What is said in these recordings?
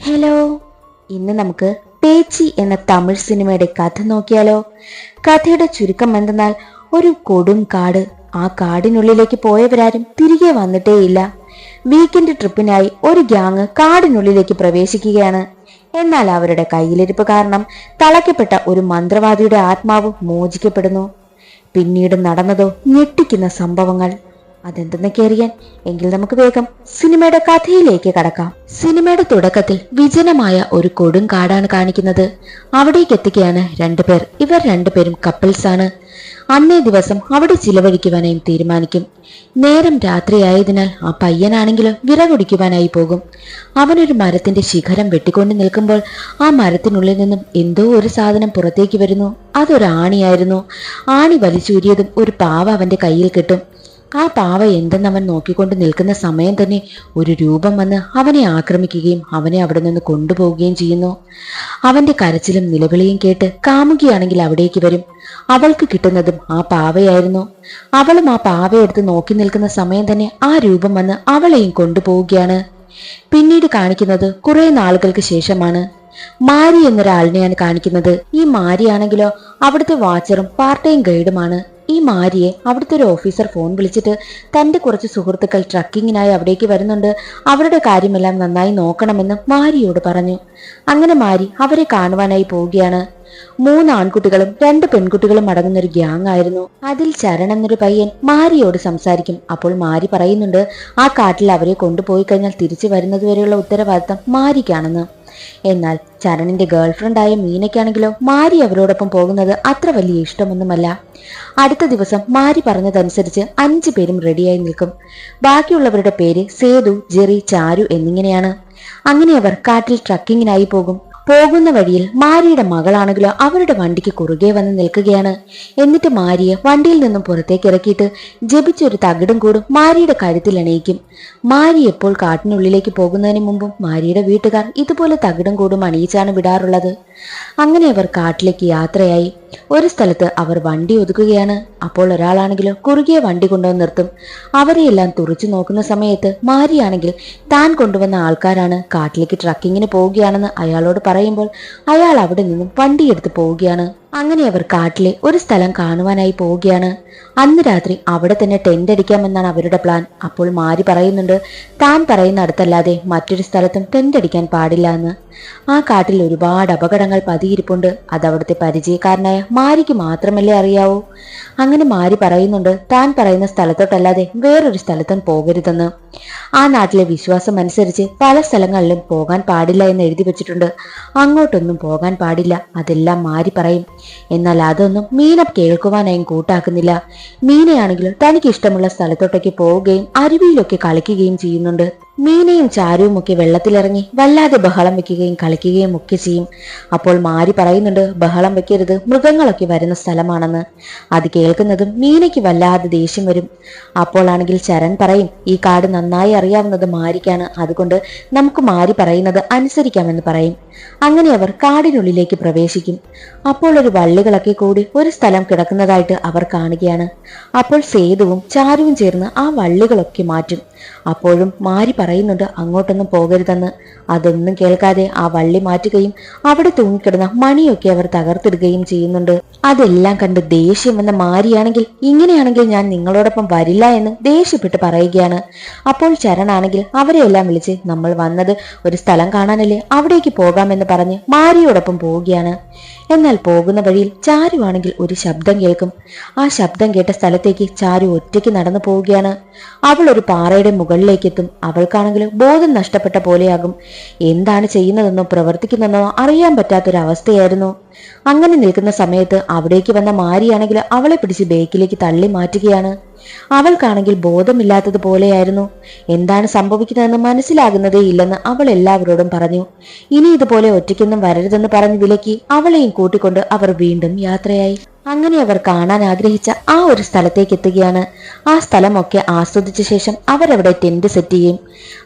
Hello. ഇന്ന് നമുക്ക് പേച്ചി എന്ന തമിഴ് സിനിമയുടെ കഥ നോക്കിയാലോ? കഥയുടെ ചുരുക്കം എന്തെന്നാൽ ഒരു കൊടും കാട് ആ കാടിനുള്ളിലേക്ക് പോയവരാരും തിരികെ വന്നിട്ടേയില്ല. വീക്കെൻഡ് ട്രിപ്പിനായി ഒരു ഗ്യാങ് കാടിനുള്ളിലേക്ക് പ്രവേശിക്കുകയാണ്. എന്നാൽ അവരുടെ കയ്യിലിരിപ്പ് കാരണം തളയ്ക്കപ്പെട്ട ഒരു മന്ത്രവാദിയുടെ ആത്മാവ് മോചിക്കപ്പെടുന്നു. പിന്നീട് നടന്നതോ ഞെട്ടിക്കുന്ന സംഭവങ്ങൾ. അതെന്തെന്നൊക്കെ അറിയാൻ എങ്കിൽ നമുക്ക് വേഗം സിനിമയുടെ കഥയിലേക്ക് കടക്കാം. സിനിമയുടെ തുടക്കത്തിൽ വിജനമായ ഒരു കൊടും കാടാണ് കാണിക്കുന്നത്. അവിടേക്ക് എത്തുകയാണ് രണ്ടുപേർ ഇവർ രണ്ടുപേരും കപ്പിൾസ് ആണ്. അന്നേ ദിവസം അവിടെ ചിലവഴിക്കുവാനായും തീരുമാനിക്കും. നേരം രാത്രിയായതിനാൽ ആ പയ്യനാണെങ്കിലും വിറകുടിക്കുവാനായി പോകും. അവനൊരു മരത്തിന്റെ ശിഖരം വെട്ടിക്കൊണ്ട് നിൽക്കുമ്പോൾ ആ മരത്തിനുള്ളിൽ നിന്നും എന്തോ ഒരു സാധനം പുറത്തേക്ക് വരുന്നു. അതൊരു ആണിയായിരുന്നു ആണി വലിച്ചൂരിയതും ഒരു പാവ അവന്റെ കയ്യിൽ കിട്ടും. ആ പാവ എന്തെന്നവൻ നോക്കിക്കൊണ്ട് നിൽക്കുന്ന സമയം തന്നെ ഒരു രൂപം വന്ന് അവനെ ആക്രമിക്കുകയും അവനെ അവിടെ നിന്ന് കൊണ്ടുപോവുകയും ചെയ്യുന്നു. അവന്റെ കരച്ചിലും നിലവിളിയും കേട്ട് കാമുകിയാണെങ്കിൽ അവിടേക്ക് വരും. അവൾക്ക് കിട്ടുന്നതും ആ പാവയായിരുന്നു. അവളും ആ പാവയെടുത്ത് നോക്കി നിൽക്കുന്ന സമയം തന്നെ ആ രൂപം വന്ന് അവളെയും കൊണ്ടുപോവുകയാണ്. പിന്നീട് കാണിക്കുന്നത് കുറെ നാളുകൾക്ക് ശേഷമാണ്. മാരി എന്നൊരാളിനെയാണ് കാണിക്കുന്നത്. ഈ മാരിയാണെങ്കിലോ അവിടുത്തെ വാച്ചറും പാർട്ട് ടൈം ഗൈഡുമാണ്. ഈ മാരിയെ അവിടുത്തെ ഒരു ഓഫീസർ ഫോൺ വിളിച്ചിട്ട് തന്റെ കുറച്ച് സുഹൃത്തുക്കൾ ട്രക്കിങ്ങിനായി അവിടേക്ക് വരുന്നുണ്ട്. അവരുടെ കാര്യമെല്ലാം നന്നായി നോക്കണമെന്ന് മാരിയോട് പറഞ്ഞു. അങ്ങനെ മാരി അവരെ കാണുവാനായി പോവുകയാണ്. മൂന്ന് ആൺകുട്ടികളും രണ്ട് പെൺകുട്ടികളും അടങ്ങുന്ന ഒരു ഗ്യാങ് ആയിരുന്നു. അതിൽ ചരൺ എന്നൊരു പയ്യൻ മാരിയോട് സംസാരിക്കും. അപ്പോൾ മാരി പറയുന്നുണ്ട് ആ കാട്ടിൽ അവരെ കൊണ്ടുപോയി കഴിഞ്ഞാൽ തിരിച്ചു വരുന്നതുവരെയുള്ള ഉത്തരവാദിത്തം മാരിക്കാണെന്ന്. എന്നാൽ ചരണിന്റെ ഗേൾഫ്രണ്ടായ മീനയ്ക്കാണെങ്കിലോ മാരി അവരോടൊപ്പം പോകുന്നത് അത്ര വലിയ ഇഷ്ടമൊന്നുമല്ല. അടുത്ത ദിവസം മാരി പറഞ്ഞതനുസരിച്ച് അഞ്ചു പേരും റെഡിയായി നിൽക്കും. ബാക്കിയുള്ളവരുടെ പേര് സേതു ജെറി ചാരു എന്നിങ്ങനെയാണ്. അങ്ങനെ അവർ കാട്ടിൽ ട്രക്കിങ്ങിനായി പോകും. പോകുന്ന വഴിയിൽ മാരിയുടെ മകളാണെങ്കിലോ അവരുടെ വണ്ടിക്ക് കുറുകെ വന്ന് നിൽക്കുകയാണ്. എന്നിട്ട് മാരിയെ വണ്ടിയിൽ നിന്നും പുറത്തേക്ക് ഇറക്കിയിട്ട് ജപിച്ചൊരു തകിടും കൂടും മാരിയുടെ കഴുത്തിൽ അണിയിക്കും. മാരി എപ്പോൾ കാട്ടിനുള്ളിലേക്ക് പോകുന്നതിന് മുമ്പും മാരിയുടെ വീട്ടുകാർ ഇതുപോലെ തകിടും കൂടും അണിയിച്ചാണ് വിടാറുള്ളത്. അങ്ങനെ അവർ കാട്ടിലേക്ക് യാത്രയായി. ഒരു സ്ഥലത്ത് അവർ വണ്ടി ഒതുക്കുകയാണ്. അപ്പോൾ ഒരാളാണെങ്കിലോ കുറുകിയ വണ്ടി കൊണ്ടുവന്ന് നിർത്തും. അവരെയെല്ലാം തുറച്ചു നോക്കുന്ന സമയത്ത് മാരിയാണെങ്കിൽ താൻ കൊണ്ടുവന്ന ആൾക്കാരാണ് കാട്ടിലേക്ക് ട്രക്കിങ്ങിന് പോവുകയാണെന്ന് അയാളോട് പറയുമ്പോൾ അയാൾ അവിടെ നിന്നും വണ്ടിയെടുത്ത് പോവുകയാണ്. അങ്ങനെ അവർ കാട്ടിലെ ഒരു സ്ഥലം കാണുവാനായി പോവുകയാണ്. അന്ന് രാത്രി അവിടെ തന്നെ ടെന്റ് അടിക്കാമെന്നാണ് അവരുടെ പ്ലാൻ അപ്പോൾ മാരി പറയുന്നുണ്ട് താൻ പറയുന്ന അടുത്തല്ലാതെ മറ്റൊരു സ്ഥലത്തും ടെന്റ് അടിക്കാൻ പാടില്ല എന്ന്. ആ കാട്ടിൽ ഒരുപാട് അപകടങ്ങൾ പതിയിരിപ്പുണ്ട്. അത് അവിടുത്തെ പരിചയക്കാരനായ മാരിക്ക് മാത്രമല്ലേ അറിയാവൂ. അങ്ങനെ മാരി പറയുന്നുണ്ട് താൻ പറയുന്ന സ്ഥലത്തോട്ടല്ലാതെ വേറൊരു സ്ഥലത്തും പോകരുതെന്ന്. ആ നാട്ടിലെ വിശ്വാസം അനുസരിച്ച് പല സ്ഥലങ്ങളിലും പോകാൻ പാടില്ല എന്ന് എഴുതി വെച്ചിട്ടുണ്ട്. അങ്ങോട്ടൊന്നും പോകാൻ പാടില്ല. അതെല്ലാം മാരി പറയും. എന്നാൽ അതൊന്നും മീന കേൾക്കുവാനായും കൂട്ടാക്കുന്നില്ല. മീനയാണെങ്കിലും തനിക്ക് ഇഷ്ടമുള്ള സ്ഥലത്തോട്ടേക്ക് പോവുകയും അരുവിയിലൊക്കെ കളിക്കുകയും ചെയ്യുന്നുണ്ട്. മീനയും ചാരുവും ഒക്കെ വെള്ളത്തിലിറങ്ങി വല്ലാതെ ബഹളം വെക്കുകയും കളിക്കുകയും ഒക്കെ ചെയ്യും. അപ്പോൾ മാരി പറയുന്നുണ്ട് ബഹളം വെക്കരുത്. മൃഗങ്ങളൊക്കെ വരുന്ന സ്ഥലമാണെന്ന്. അത് കേൾക്കുന്നതും മീനയ്ക്ക് വല്ലാതെ ദേഷ്യം വരും. അപ്പോളാണെങ്കിൽ ചരൺ പറയും ഈ കാട് നന്നായി അറിയാവുന്നത് മാരിക്കാണ്. അതുകൊണ്ട് നമുക്ക് മാരി പറയുന്നത് അനുസരിക്കാമെന്ന് പറയും. അങ്ങനെ അവർ കാടിനുള്ളിലേക്ക് പ്രവേശിക്കും. അപ്പോൾ ഒരു വള്ളികളൊക്കെ കൂടി ഒരു സ്ഥലം കിടക്കുന്നതായിട്ട് അവർ കാണുകയാണ്. അപ്പോൾ സേതുവും ചാരുവും ചേർന്ന് ആ വള്ളികളൊക്കെ മാറ്റും. അപ്പോഴും മാരി പറയുന്നുണ്ട് അങ്ങോട്ടൊന്നും പോകരുതെന്ന്. അതൊന്നും കേൾക്കാതെ ആ വള്ളി മാറ്റുകയും അവിടെ തൂങ്ങിക്കിടന്ന മണിയൊക്കെ അവർ തകർത്തിടുകയും ചെയ്യുന്നുണ്ട്. അതെല്ലാം കണ്ട് ദേഷ്യം വന്ന മാരിയാണെങ്കിൽ ഇങ്ങനെയാണെങ്കിൽ ഞാൻ നിങ്ങളോടൊപ്പം വരില്ല എന്ന് ദേഷ്യപ്പെട്ട് പറയുകയാണ്. അപ്പോൾ ചരണാണെങ്കിൽ അവരെയെല്ലാം വിളിച്ച് നമ്മൾ വന്നത് ഒരു സ്ഥലം കാണാനല്ലേ അവിടേക്ക് പോകാമെന്ന് പറഞ്ഞ് മാരിയോടൊപ്പം പോവുകയാണ്. എന്നാൽ പോകുന്ന വഴിയിൽ ചാരുവാണെങ്കിൽ ഒരു ശബ്ദം കേൾക്കും. ആ ശബ്ദം കേട്ട സ്ഥലത്തേക്ക് ചാരു ഒറ്റയ്ക്ക് നടന്നു പോവുകയാണ്. അവൾ ഒരു പാറയുടെ മുകളിലേക്ക് എത്തും അവൾക്കാണെങ്കിൽ ബോധം നഷ്ടപ്പെട്ട പോലെയാകും. എന്താണ് ചെയ്യുന്നതെന്നോ പ്രവർത്തിക്കുന്നതെന്നോ അറിയാൻ പറ്റാത്തൊരവസ്ഥയായിരുന്നു. അങ്ങനെ നിൽക്കുന്ന സമയത്ത് അവിടേക്ക് വന്ന മാരിയാണെങ്കിൽ അവളെ പിടിച്ച് ബേക്കിലേക്ക് തള്ളി മാറ്റുകയാണ്. അവൾക്കാണെങ്കിൽ ബോധമില്ലാത്തതുപോലെയായിരുന്നു. എന്താണ് സംഭവിക്കുന്നതെന്ന് മനസ്സിലാകുന്നതേ ഇല്ലെന്ന് അവൾ എല്ലാവരോടും പറഞ്ഞു. ഇനി ഇതുപോലെ ഒറ്റയ്ക്കൊന്നും വരരുതെന്ന് പറഞ്ഞ് വിലക്കി അവളെയും കൂട്ടിക്കൊണ്ട് അവർ വീണ്ടും യാത്രയായി. അങ്ങനെ അവർ കാണാൻ ആഗ്രഹിച്ച ആ ഒരു സ്ഥലത്തേക്ക് എത്തുകയാണ്. ആ സ്ഥലമൊക്കെ ആസ്വദിച്ച ശേഷം അവരവിടെ ടെന്റ് സെറ്റ് ചെയ്യും.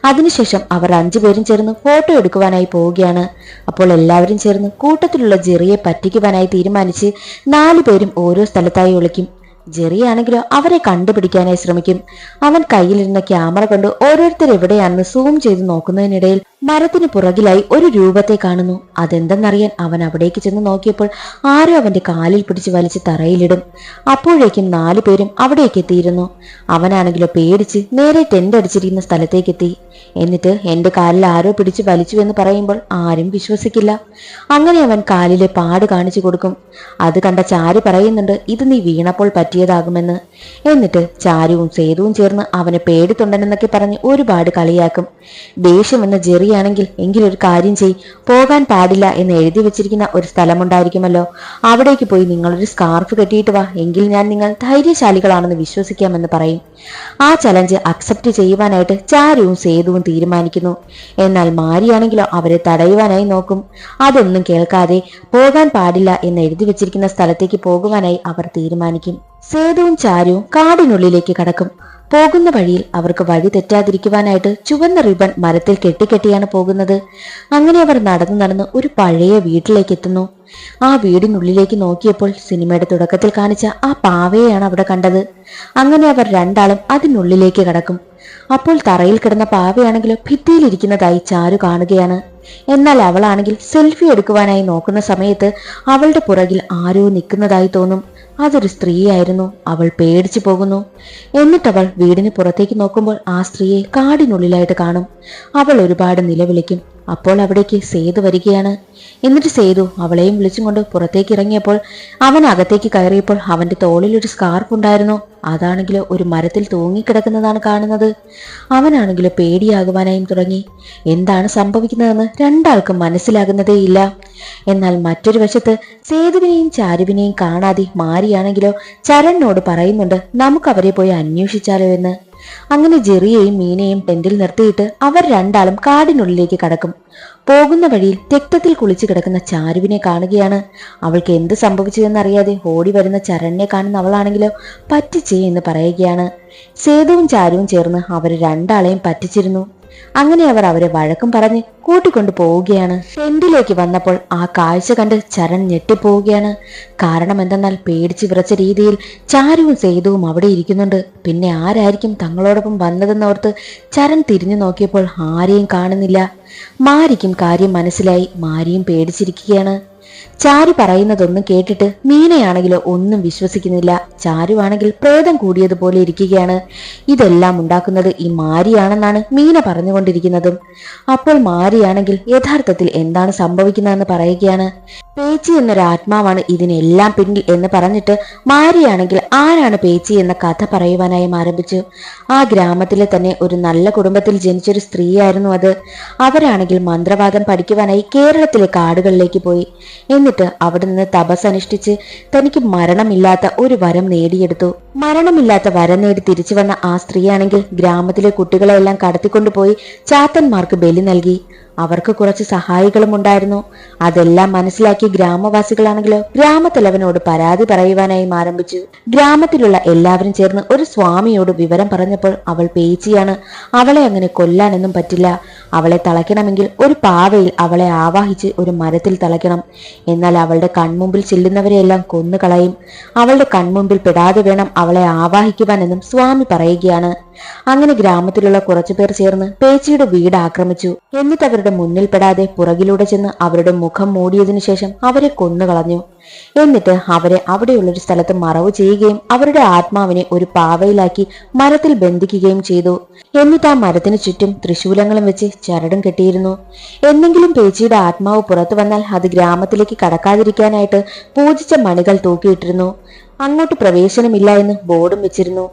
അതിനുശേഷം അവർ അഞ്ചുപേരും ചേർന്ന് ഫോട്ടോ എടുക്കുവാനായി പോവുകയാണ്. അപ്പോൾ എല്ലാവരും ചേർന്ന് കൂട്ടത്തിലുള്ള ജെറിയെ പറ്റിക്കുവാനായി തീരുമാനിച്ച് നാലു പേരും ഓരോ സ്ഥലത്തായി ഒളിക്കും. ജെറിയാണെങ്കിലോ അവരെ കണ്ടുപിടിക്കാനായി ശ്രമിക്കും. അവൻ കയ്യിലിരുന്ന ക്യാമറ കൊണ്ട് ഓരോരുത്തർ എവിടെയാണെന്ന് സൂം ചെയ്ത് നോക്കുന്നതിനിടയിൽ മരത്തിന് പുറകിലായി ഒരു രൂപത്തെ കാണുന്നു. അതെന്തെന്നറിയാൻ അവൻ അവിടേക്ക് ചെന്ന് നോക്കിയപ്പോൾ ആരോ അവന്റെ കാലിൽ പിടിച്ച് വലിച്ച് തറയിലിടും. അപ്പോഴേക്കും നാലു പേരും അവിടേക്ക് എത്തിയിരുന്നു. അവനാണെങ്കിലോ പേടിച്ച് നേരെ ടെന്റ് അടിച്ചിരിക്കുന്ന സ്ഥലത്തേക്ക് എത്തി. എന്നിട്ട് എന്റെ കാലിൽ ആരോ പിടിച്ച് വലിച്ചു എന്ന് പറയുമ്പോൾ ആരും വിശ്വസിക്കില്ല. അങ്ങനെ അവൻ കാലിലെ പാട് കാണിച്ചു കൊടുക്കും. അത് കണ്ട ചാരു പറയുന്നുണ്ട് ഇത് നീ വീണപ്പോൾ പറ്റിയതാകുമെന്ന് എന്നിട്ട് ചാരുവും സേതുവും ചേർന്ന് അവനെ പേടിത്തൊണ്ടനെന്നൊക്കെ പറഞ്ഞ് ഒരുപാട് കളിയാക്കും. ദേഷ്യമെന്ന ജെറിയാണെങ്കിൽ എങ്കിലൊരു കാര്യം ചെയ്. പോകാൻ പാടില്ല എന്ന് എഴുതി വെച്ചിരിക്കുന്ന ഒരു സ്ഥലമുണ്ടായിരിക്കുമല്ലോ. അവിടേക്ക് പോയി നിങ്ങളൊരു സ്കാർഫ് കെട്ടിയിട്ട് വാ. എങ്കിൽ ഞാൻ നിങ്ങൾ ധൈര്യശാലികളാണെന്ന് വിശ്വസിക്കാമെന്ന് പറയും. ആ ചലഞ്ച് അക്സെപ്റ്റ് ചെയ്യുവാനായിട്ട് ചാരുവും സേതുവും തീരുമാനിക്കുന്നു. എന്നാൽ മാരിയാണെങ്കിലോ അവരെ തടയുവാനായി നോക്കും. അതൊന്നും കേൾക്കാതെ പോകാൻ പാടില്ല എന്ന് എഴുതി വെച്ചിരിക്കുന്ന സ്ഥലത്തേക്ക് പോകുവാനായി അവർ തീരുമാനിക്കും. സേതുവും ചാരുവും കാടിനുള്ളിലേക്ക് കടക്കും. പോകുന്ന വഴിയിൽ അവർക്ക് വഴി തെറ്റാതിരിക്കുവാനായിട്ട് ചുവന്ന റിബൺ മരത്തിൽ കെട്ടിക്കെട്ടിയാണ് പോകുന്നത്. അങ്ങനെ അവർ നടന്നു നടന്ന് ഒരു പഴയ വീട്ടിലേക്ക് എത്തുന്നു. ആ വീടിനുള്ളിലേക്ക് നോക്കിയപ്പോൾ സിനിമയുടെ തുടക്കത്തിൽ കാണിച്ച ആ പാവയെയാണ് അവിടെ കണ്ടത്. അങ്ങനെ അവർ രണ്ടാളും അതിനുള്ളിലേക്ക് കടക്കും. അപ്പോൾ തറയിൽ കിടന്ന പാവയാണെങ്കിലും ഭിത്തിയിലിരിക്കുന്നതായി ചാരു കാണുകയാണ്. എന്നാൽ അവളാണെങ്കിൽ സെൽഫി എടുക്കുവാനായി നോക്കുന്ന സമയത്ത് അവളുടെ പുറകിൽ ആരോ നിൽക്കുന്നതായി തോന്നും. അതൊരു സ്ത്രീയായിരുന്നു. അവൾ പേടിച്ചു പോകുന്നു. എന്നിട്ടവൾ വീടിന് പുറത്തേക്ക് നോക്കുമ്പോൾ ആ സ്ത്രീയെ കാടിനുള്ളിലായിട്ട് കാണും. അവൾ ഒരുപാട് നിലവിളിക്കും. അപ്പോൾ അവിടേക്ക് സേതു വരികയാണ്. എന്നിട്ട് സേതു അവളെയും വിളിച്ചും കൊണ്ട് പുറത്തേക്ക് ഇറങ്ങിയപ്പോൾ അവൻ അകത്തേക്ക് കയറിയപ്പോൾ അവന്റെ തോളിൽ ഒരു സ്കാർഫ് ഉണ്ടായിരുന്നു. അതാണെങ്കിലോ ഒരു മരത്തിൽ തൂങ്ങിക്കിടക്കുന്നതാണ് കാണുന്നത്. അവനാണെങ്കിലോ പേടിയാകുവാനായും തുടങ്ങി. എന്താണ് സംഭവിക്കുന്നതെന്ന് രണ്ടാൾക്കും മനസ്സിലാകുന്നതേയില്ല. എന്നാൽ മറ്റൊരു വശത്ത് സേതുവിനെയും ചാരുവിനെയും കാണാതെ മാരിയാണെങ്കിലോ ചരണിനോട് പറയുന്നുണ്ട് നമുക്ക് അവരെ പോയി അന്വേഷിച്ചാലോ എന്ന്. അങ്ങനെ ജെറിയെയും മീനയും ടെന്റിൽ നിർത്തിയിട്ട് അവർ രണ്ടാളും കാടിനുള്ളിലേക്ക് കടക്കും. പോകുന്ന വഴിയിൽ രക്തത്തിൽ കുളിച്ചു കിടക്കുന്ന ചാരുവിനെ കാണുകയാണ്. അവൾക്ക് എന്ത് സംഭവിച്ചതെന്നറിയാതെ ഓടി വരുന്ന ചരണിനെ കാണുന്ന അവളാണെങ്കിലോ പറ്റിച്ചേ എന്ന് പറയുകയാണ്. സേതുവും ചാരുവും ചേർന്ന് അവർ രണ്ടാളെയും പറ്റിച്ചിരുന്നു. അങ്ങനെ അവർ അവരെ വഴക്കും പറഞ്ഞ് കൂട്ടിക്കൊണ്ടു പോവുകയാണ്. ടെന്റിലേക്ക് വന്നപ്പോൾ ആ കാഴ്ച കണ്ട് ചരൺ ഞെട്ടിപ്പോവുകയാണ്. കാരണം എന്തെന്നാൽ പേടിച്ച് വിറച്ച രീതിയിൽ ചാരുവും സേതുവും അവിടെ ഇരിക്കുന്നുണ്ട്. പിന്നെ ആരായിരിക്കും തങ്ങളോടൊപ്പം വന്നതെന്നോർത്ത് ചരൺ തിരിഞ്ഞു നോക്കിയപ്പോൾ ആരെയും കാണുന്നില്ല. മാരിക്കും കാര്യം മനസ്സിലായി. മാരിയും പേടിച്ചിരിക്കുകയാണ്. ചാരു പറയുന്നതൊന്നും കേട്ടിട്ട് മീനയാണെങ്കിലോ ഒന്നും വിശ്വസിക്കുന്നില്ല. ചാരുവാണെങ്കിൽ പ്രേതം കൂടിയതുപോലെ ഇരിക്കുകയാണ്. ഇതെല്ലാം ഉണ്ടാക്കുന്നത് ഈ മാരിയാണെന്നാണ് മീന പറഞ്ഞുകൊണ്ടിരിക്കുന്നതും. അപ്പോൾ മാരിയാണെങ്കിൽ യഥാർത്ഥത്തിൽ എന്താണ് സംഭവിക്കുന്നതെന്ന് പറയുകയാണ്. പേച്ചി എന്നൊരു ആത്മാവാണ് ഇതിനെല്ലാം പിന്നിൽ എന്ന് പറഞ്ഞിട്ട് മാരിയാണെങ്കിൽ ആരാണ് പേച്ചി എന്ന കഥ പറയുവാനായി ആരംഭിച്ചു. ആ ഗ്രാമത്തിലെ തന്നെ ഒരു നല്ല കുടുംബത്തിൽ ജനിച്ചൊരു സ്ത്രീയായിരുന്നു അത്. അവരാണെങ്കിൽ മന്ത്രവാദം പഠിക്കുവാനായി കേരളത്തിലെ കാടുകളിലേക്ക് പോയി. എന്നിട്ട് അവിടെ നിന്ന് തപസ് അനുഷ്ഠിച്ച് തനിക്ക് മരണമില്ലാത്ത ഒരു വരം നേടിയെടുത്തു. മരണമില്ലാത്ത വരം നേടി തിരിച്ചു വന്ന ആ സ്ത്രീയാണെങ്കിൽ ഗ്രാമത്തിലെ കുട്ടികളെല്ലാം കടത്തിക്കൊണ്ടുപോയി ചാത്തന്മാർക്ക് ബലി നൽകി. അവർക്ക് കുറച്ച് സഹായികളും ഉണ്ടായിരുന്നു. അതെല്ലാം മനസ്സിലാക്കി ഗ്രാമവാസികളാണെങ്കിലോ ഗ്രാമത്തലവനോട് പരാതി പറയുവാനായും ആരംഭിച്ചു. ഗ്രാമത്തിലുള്ള എല്ലാവരും ചേർന്ന് ഒരു സ്വാമിയോട് വിവരം പറഞ്ഞപ്പോൾ അവൾ പേച്ചിയാണ് അവളെ അങ്ങനെ കൊല്ലാനൊന്നും പറ്റില്ല. അവളെ തളയ്ക്കണമെങ്കിൽ ഒരു പാവയിൽ അവളെ ആവാഹിച്ച് ഒരു മരത്തിൽ തളയ്ക്കണം. എന്നാൽ അവളുടെ കൺമുമ്പിൽ ചെല്ലുന്നവരെയെല്ലാം കൊന്നുകളയും. അവളുടെ കൺമുമ്പിൽ പെടാതെ വേണം അവളെ ആവാഹിക്കുവാനെന്നും സ്വാമി പറയുകയാണ്. അങ്ങനെ ഗ്രാമത്തിലുള്ള കുറച്ചുപേർ ചേർന്ന് പേച്ചിയുടെ വീട് ആക്രമിച്ചു. എന്നിട്ട് അവരുടെ മുന്നിൽ പെടാതെ പുറകിലൂടെ ചെന്ന് അവരുടെ മുഖം മൂടിയതിനു ശേഷം അവരെ കൊന്നുകളഞ്ഞു. എന്നിട്ട് അവരെ അവിടെയുള്ളൊരു സ്ഥലത്ത് മറവ് ചെയ്യുകയും അവരുടെ ആത്മാവിനെ ഒരു പാവയിലാക്കി മരത്തിൽ ബന്ധിക്കുകയും ചെയ്തു. എന്നിട്ട് ആ മരത്തിന് ചുറ്റും തൃശൂലങ്ങളും വെച്ച് ചരടും കെട്ടിയിരുന്നു. എന്തെങ്കിലും പേച്ചിയുടെ ആത്മാവ് പുറത്തു വന്നാൽ അത് ഗ്രാമത്തിലേക്ക് കടക്കാതിരിക്കാനായിട്ട് പൂജിച്ച മണികൾ തൂക്കിയിട്ടിരുന്നു. അങ്ങോട്ട് പ്രവേശനമില്ല എന്ന് ബോർഡും വെച്ചിരുന്നു.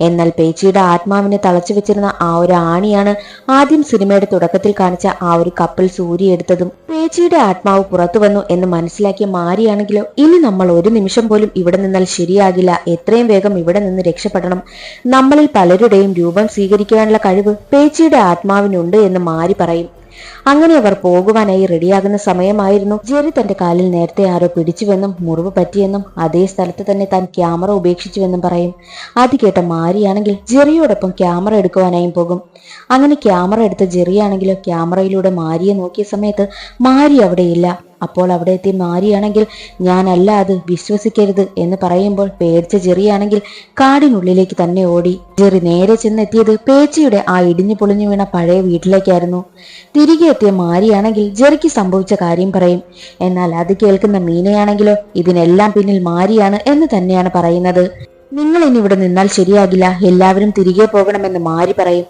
എന്നാൽ പേച്ചിയുടെ ആത്മാവിനെ തളച്ചു വെച്ചിരുന്ന ആ ഒരു ആണിയാണ് ആദ്യം സിനിമയുടെ തുടക്കത്തിൽ കാണിച്ച ആ ഒരു കപ്പിൾ സൂര്യ എടുത്തതും പേച്ചിയുടെ ആത്മാവ് പുറത്തു വന്നു എന്ന് മനസ്സിലാക്കിയ മാരിയാണെങ്കിലോ ഇനി നമ്മൾ ഒരു നിമിഷം പോലും ഇവിടെ നിന്നാൽ ശരിയാകില്ല. എത്രയും വേഗം ഇവിടെ നിന്ന് രക്ഷപ്പെടണം. നമ്മളിൽ പലരുടെയും രൂപം സ്വീകരിക്കുവാനുള്ള കഴിവ് പേച്ചിയുടെ ആത്മാവിനുണ്ട് എന്ന് മാരി പറയും. അങ്ങനെ അവർ പോകുവാനായി റെഡിയാകുന്ന സമയമായിരുന്നു. ജെറി തന്റെ കാലിൽ നേരത്തെ ആരോ പിടിച്ചുവെന്നും മുറിവ് പറ്റിയെന്നും അതേ സ്ഥലത്ത് തന്നെ താൻ ക്യാമറ ഉപേക്ഷിച്ചുവെന്നും പറയും. അത് കേട്ട മാരിയാണെങ്കിൽ ജെറിയോടൊപ്പം ക്യാമറ എടുക്കുവാനായും പോകും. അങ്ങനെ ക്യാമറ എടുത്ത ജെറിയാണെങ്കിലോ ക്യാമറയിലൂടെ മാരിയെ നോക്കിയ സമയത്ത് മാരി അവിടെയില്ല. അപ്പോൾ അവിടെ എത്തി മാരിയാണെങ്കിൽ ഞാനല്ല അത് വിശ്വസിക്കരുത് എന്ന് പറയുമ്പോൾ പേടിച്ച ജെറിയാണെങ്കിൽ കാടിനുള്ളിലേക്ക് തന്നെ ഓടി. ജെറി നേരെ ചെന്നെത്തിയത് പേച്ചിയുടെ ആ ഇടിഞ്ഞു പൊളിഞ്ഞു വീണ പഴയ വീട്ടിലേക്കായിരുന്നു. തിരികെ എത്തിയ മാരിയാണെങ്കിൽ ജെറിക്ക് സംഭവിച്ച കാര്യം പറയും. എന്നാൽ അത് കേൾക്കുന്ന മീനയാണെങ്കിലോ? ഇതിനെല്ലാം പിന്നിൽ മാരിയാണ് എന്ന് തന്നെയാണ് പറയുന്നത്. നിങ്ങൾ ഇനി ഇവിടെ നിന്നാൽ ശരിയാകില്ല. എല്ലാവരും തിരികെ പോകണമെന്ന് മാരി പറയും.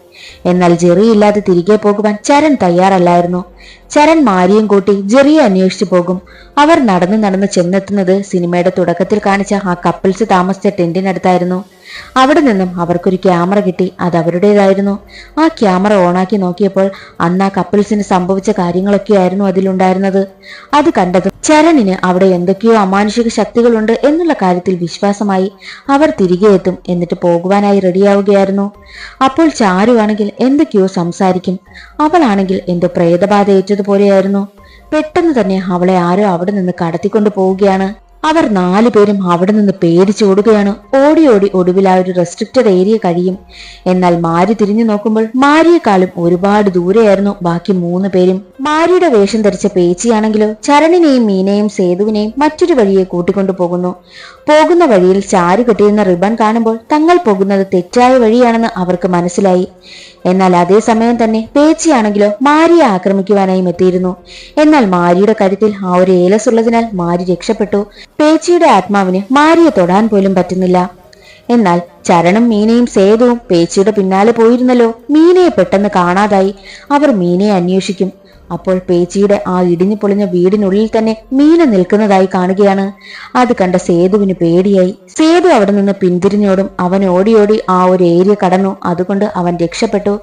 എന്നാൽ ജെറി ഇല്ലാതെ തിരികെ പോകുവാൻ ചരൺ തയ്യാറല്ലായിരുന്നു. ചരൺ മാരിയും കൂട്ടി ജെറിയെ അന്വേഷിച്ചു പോകും. അവർ നടന്നു നടന്ന് ചെന്നെത്തുന്നത് സിനിമയുടെ തുടക്കത്തിൽ കാണിച്ച ആ കപ്പിൾസ് താമസിച്ച ടെന്റിനടുത്തായിരുന്നു. അവിടെ നിന്നും അവർക്കൊരു ക്യാമറ കിട്ടി അത് അവരുടേതായിരുന്നു. ആ ക്യാമറ ഓണാക്കി നോക്കിയപ്പോൾ അന്ന് ആ കപ്പിൾസിന് സംഭവിച്ച കാര്യങ്ങളൊക്കെയായിരുന്നു അതിലുണ്ടായിരുന്നത്. അത് കണ്ടത് ചരണിന് അവിടെ എന്തൊക്കെയോ അമാനുഷിക ശക്തികളുണ്ട് എന്നുള്ള കാര്യത്തിൽ വിശ്വാസമായി അവർ തിരികെ എത്തും എന്നിട്ട് പോകുവാനായി റെഡിയാവുകയായിരുന്നു. അപ്പോൾ ചാരുവാണെങ്കിൽ എന്തൊക്കെയോ സംസാരിക്കും. അവളാണെങ്കിൽ എന്തോ പ്രേതബാധ ഏറ്റതുപോലെയായിരുന്നു പെട്ടെന്ന് തന്നെ അവളെ ആരോ അവിടെ നിന്ന് കടത്തിക്കൊണ്ടു പോവുകയാണ്. അവർ നാലു പേരും അവിടെ നിന്ന് പേടിച്ചു ഓടുകയാണ്. ഓടി ഓടി ഒടുവിൽ ആ ഒരു റെസ്ട്രിക്റ്റഡ് ഏരിയ കഴിയും. എന്നാൽ മാരി തിരിഞ്ഞു നോക്കുമ്പോൾ മാരിയെക്കാളും ഒരുപാട് ദൂരെയായിരുന്നു ബാക്കി മൂന്ന് പേരും. മാരിയുടെ വേഷം ധരിച്ച പേച്ചിയാണെങ്കിലോ ചരണിനെയും മീനയും സേതുവിനെയും മറ്റൊരു വഴിയെ കൂട്ടിക്കൊണ്ടു പോകുന്നു. പോകുന്ന വഴിയിൽ ചാരു കെട്ടിയിരുന്ന റിബൺ കാണുമ്പോൾ തങ്ങൾ പോകുന്നത് തെറ്റായ വഴിയാണെന്ന് അവർക്ക് മനസ്സിലായി. എന്നാൽ അതേസമയം തന്നെ പേച്ചിയാണെങ്കിലോ മാരിയെ ആക്രമിക്കുവാനായും എത്തിയിരുന്നു. എന്നാൽ മാരിയുടെ കരുത്തിൽ ആ ഒരു ഏലസ് ഉള്ളതിനാൽ മാരി രക്ഷപ്പെട്ടു. പേച്ചിയുടെ ആത്മാവിന് മാരിയെ തൊടാൻ പോലും പറ്റുന്നില്ല. എന്നാൽ ചരണും മീനയും സേതുവും പേച്ചിയുടെ പിന്നാലെ പോയിരുന്നല്ലോ. മീനയെ പെട്ടെന്ന് കാണാതായി. അവർ മീനയെ അന്വേഷിക്കും. അപ്പോൾ പേച്ചിയുടെ ആ ഇടിഞ്ഞു പൊളിഞ്ഞ വീടിനുള്ളിൽ തന്നെ മീന നിൽക്കുന്നതായി കാണുകയാണ്. അത് കണ്ട സേതുവിന് പേടിയായി. സേതു അവിടെ നിന്ന് പിന്തിരിഞ്ഞോടും അവൻ ഓടി ഓടി ആ ഒരു ഏരിയ കടന്നു. അതുകൊണ്ട് അവൻ രക്ഷപ്പെട്ടു.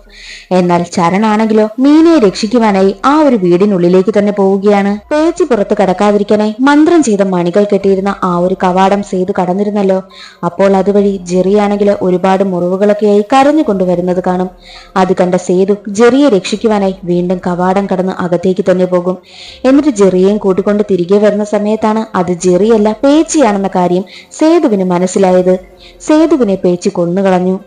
എന്നാൽ ചരണാണെങ്കിലോ മീനയെ രക്ഷിക്കുവാനായി ആ ഒരു വീടിനുള്ളിലേക്ക് തന്നെ പോവുകയാണ്. പേച്ചി പുറത്ത് കടക്കാതിരിക്കാനായി മന്ത്രം ചെയ്ത മണികൾ കെട്ടിയിരുന്ന ആ ഒരു കവാടം സേതു കടന്നിരുന്നല്ലോ. അപ്പോൾ അതുവഴി ജെറിയാണെങ്കിലോ ഒരുപാട് മുറിവുകളൊക്കെയായി കരഞ്ഞു കൊണ്ടുവരുന്നത് കാണും. അത് കണ്ട സേതു ജെറിയെ രക്ഷിക്കുവാനായി വീണ്ടും കവാടം കടന്ന് അകത്തേക്ക് തന്നെ പോകും. എന്നിട്ട് ജെറിയെയും കൂട്ടിക്കൊണ്ട് തിരികെ വരുന്ന സമയത്താണ് അത് ജെറിയല്ല പേച്ചിയാണെന്ന കാര്യം സേതുവിന് മനസ്സിലായത്. സേതുവിനെ പേച്ചി കൊന്നുകളഞ്ഞു.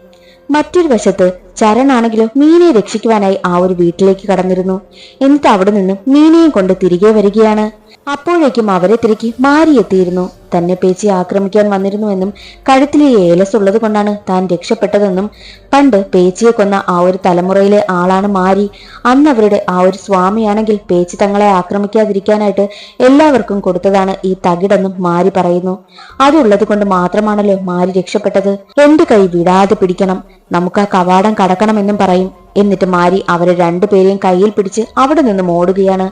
മറ്റൊരു വശത്ത് ചരണാണെങ്കിലും മീനെ രക്ഷിക്കുവാനായി ആ ഒരു വീട്ടിലേക്ക് കടന്നിരുന്നു. എന്നിട്ട് അവിടെ നിന്നും മീനയും കൊണ്ട് തിരികെ വരികയാണ്. അപ്പോഴേക്കും അവരെ തിരക്കി മാറിയെത്തിയിരുന്നു തന്നെ പേച്ചി ആക്രമിക്കാൻ വന്നിരുന്നുവെന്നും കഴുത്തിലെ ഏലസ് ഉള്ളത് കൊണ്ടാണ് താൻ രക്ഷപ്പെട്ടതെന്നും പണ്ട് പേച്ചിയെ കൊന്ന ആ ഒരു തലമുറയിലെ ആളാണ് മാരി. അന്ന് അവരുടെ ആ ഒരു സ്വാമിയാണെങ്കിൽ പേച്ചി തങ്ങളെ ആക്രമിക്കാതിരിക്കാനായിട്ട് എല്ലാവർക്കും കൊടുത്തതാണ് ഈ തകിടെന്നും മാരി പറയുന്നു. അതുള്ളത് കൊണ്ട് മാത്രമാണല്ലോ മാരി രക്ഷപ്പെട്ടത്. എന്റെ കൈ വിടാതെ പിടിക്കണം. നമുക്ക് ആ കവാടം കടക്കണമെന്നും പറയും. എന്നിട്ട് മാരി അവരെ രണ്ടുപേരെയും കയ്യിൽ പിടിച്ച് അവിടെ നിന്നും ഓടുകയാണ്.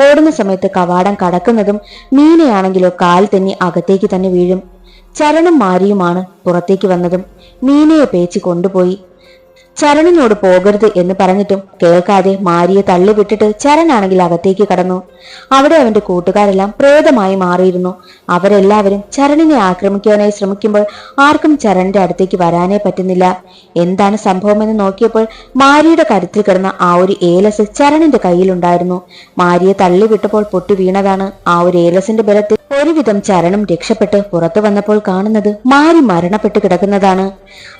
ഓടുന്ന സമയത്ത് കവാടം കടക്കുന്നതും മീനയാണെങ്കിലോ കാൽ തന്നെ അകത്തേക്ക് തന്നെ വീഴും. ചരണും മാരിയുമാണ് പുറത്തേക്ക് വന്നതും മീനയെ പേച്ച് കൊണ്ടുപോയി ചരണിനോട് പോകരുത് എന്ന് പറഞ്ഞിട്ടും കേൾക്കാതെ മാരിയെ തള്ളിവിട്ടിട്ട് ചരണാണെങ്കിൽ അകത്തേക്ക് കടന്നു. അവിടെ അവന്റെ കൂട്ടുകാരെല്ലാം പ്രേതമായി മാറിയിരുന്നു. അവരെല്ലാവരും ചരണിനെ ആക്രമിക്കാനായി ശ്രമിക്കുമ്പോൾ ആർക്കും ചരണിന്റെ അടുത്തേക്ക് വരാനേ പറ്റുന്നില്ല. എന്താണ് സംഭവമെന്ന് നോക്കിയപ്പോൾ മാരിയുടെ കരുത്തിൽ കിടന്ന ആ ഒരു ഏലസ് ചരണിന്റെ കയ്യിലുണ്ടായിരുന്നു. മാരിയെ തള്ളിവിട്ടപ്പോൾ പൊട്ടി വീണതാണ്. ആ ഒരു ഏലസിന്റെ ബലത്തിൽ ഒരുവിധം ചരണം രക്ഷപ്പെട്ട് പുറത്തു വന്നപ്പോൾ കാണുന്നത് മാരി മരണപ്പെട്ട് കിടക്കുന്നതാണ്.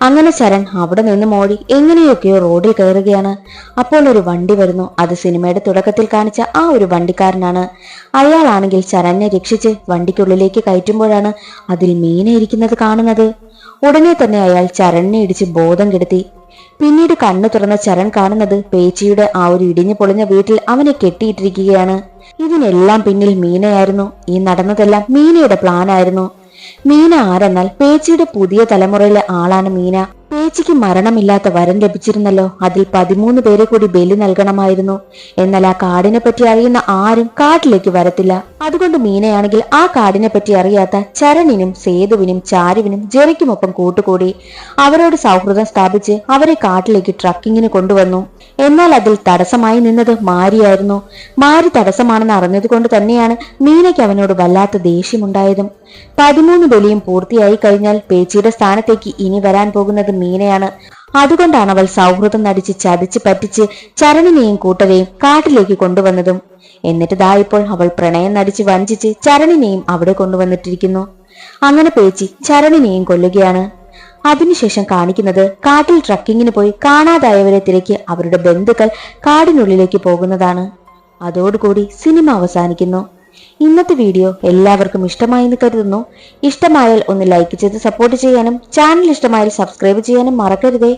അങ്ങനെ ചരൺ അവിടെ നിന്ന് ഓടി എങ്ങനെയൊക്കെയോ റോഡിൽ കയറുകയാണ്. അപ്പോൾ ഒരു വണ്ടി വരുന്നു. അത് സിനിമയുടെ തുടക്കത്തിൽ കാണിച്ച ആ ഒരു വണ്ടിക്കാരനാണ്. അയാളാണെങ്കിൽ ശരണ്യെ രക്ഷിച്ച് വണ്ടിക്കുള്ളിലേക്ക് കയറ്റുമ്പോഴാണ് അതിൽ മീനെ ഇരിക്കുന്നത് കാണുന്നത്. ഉടനെ തന്നെ അയാൾ ചരണിനെ ഇടിച്ച് ബോധം കെടുത്തി. പിന്നീട് കണ്ണു തുറന്ന ചരൺ കാണുന്നത് പേച്ചിയുടെ ആ ഒരു ഇടിഞ്ഞു പൊളിഞ്ഞ വീട്ടിൽ അവനെ കെട്ടിയിട്ടിരിക്കുകയാണ്. ഇതിനെല്ലാം പിന്നിൽ മീനയായിരുന്നു. ഈ നടന്നതെല്ലാം മീനയുടെ പ്ലാൻ ആയിരുന്നു. മീന ആരെന്നാൽ പേച്ചിയുടെ പുതിയ തലമുറയിലെ ആളാണ് മീന. പേച്ചിക്ക് മരണമില്ലാത്ത വരം ലഭിച്ചിരുന്നല്ലോ. അതിൽ പതിമൂന്ന് പേരെ കൂടി ബലി നൽകണമായിരുന്നു. എന്നാൽ ആ കാടിനെ പറ്റി അറിയുന്ന ആരും കാട്ടിലേക്ക് വരത്തില്ല. അതുകൊണ്ട് മീനയാണെങ്കിൽ ആ കാടിനെ പറ്റി അറിയാത്ത ചരണിനും സേതുവിനും ചാരുവിനും ജെറിക്കുമൊപ്പം കൂട്ടുകൂടി. അവരോട് സൗഹൃദം സ്ഥാപിച്ച് അവരെ കാട്ടിലേക്ക് ട്രക്കിങ്ങിന് കൊണ്ടുവന്നു. എന്നാൽ അതിൽ തടസ്സമായി നിന്നത് മാരിയായിരുന്നു. മാരി തടസ്സമാണെന്ന് അറിഞ്ഞതുകൊണ്ട് തന്നെയാണ് മീനയ്ക്ക് അവനോട് വല്ലാത്ത ദേഷ്യമുണ്ടായതും. പതിമൂന്ന് ബലിയും പൂർത്തിയായി കഴിഞ്ഞാൽ പേച്ചിയുടെ സ്ഥാനത്തേക്ക് ഇനി വരാൻ പോകുന്നത് മീനയാണ്. അതുകൊണ്ടാണ് അവൾ സൗഹൃദം നടിച്ച് ചതിച്ച് പറ്റിച്ച് ചരണിനെയും കൂട്ടരെയും കാട്ടിലേക്ക് കൊണ്ടുവന്നതും. എന്നിട്ട് ദാ ഇപ്പോൾ അവൾ പ്രണയം നടിച്ച് വഞ്ചിച്ച് ചരണിനെയും അവിടെ കൊണ്ടുവന്നിട്ടിരിക്കുന്നു. അങ്ങനെ പേച്ചി ചരണിനെയും കൊല്ലുകയാണ്. അതിനുശേഷം കാണിക്കുന്നത് കാട്ടിൽ ട്രക്കിങ്ങിന് പോയി കാണാതായവരെ തിരക്കി അവരുടെ ബന്ധുക്കൾ കാടിനുള്ളിലേക്ക് പോകുന്നതാണ്. അതോടുകൂടി സിനിമ അവസാനിക്കുന്നു. ഇന്നത്തെ വീഡിയോ എല്ലാവർക്കും ഇഷ്ടമായി എന്ന് കരുതുന്നു. ഇഷ്ടമായാൽ ഒന്ന് ലൈക്ക് ചെയ്ത് സപ്പോർട്ട് ചെയ്യാനും ചാനൽ ഇഷ്ടമായാൽ സബ്സ്ക്രൈബ് ചെയ്യാനും മറക്കരുതേ.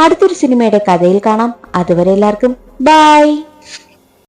അടുത്തൊരു സിനിമയുടെ കഥയിൽ കാണാം. അതുവരെ എല്ലാവർക്കും ബൈ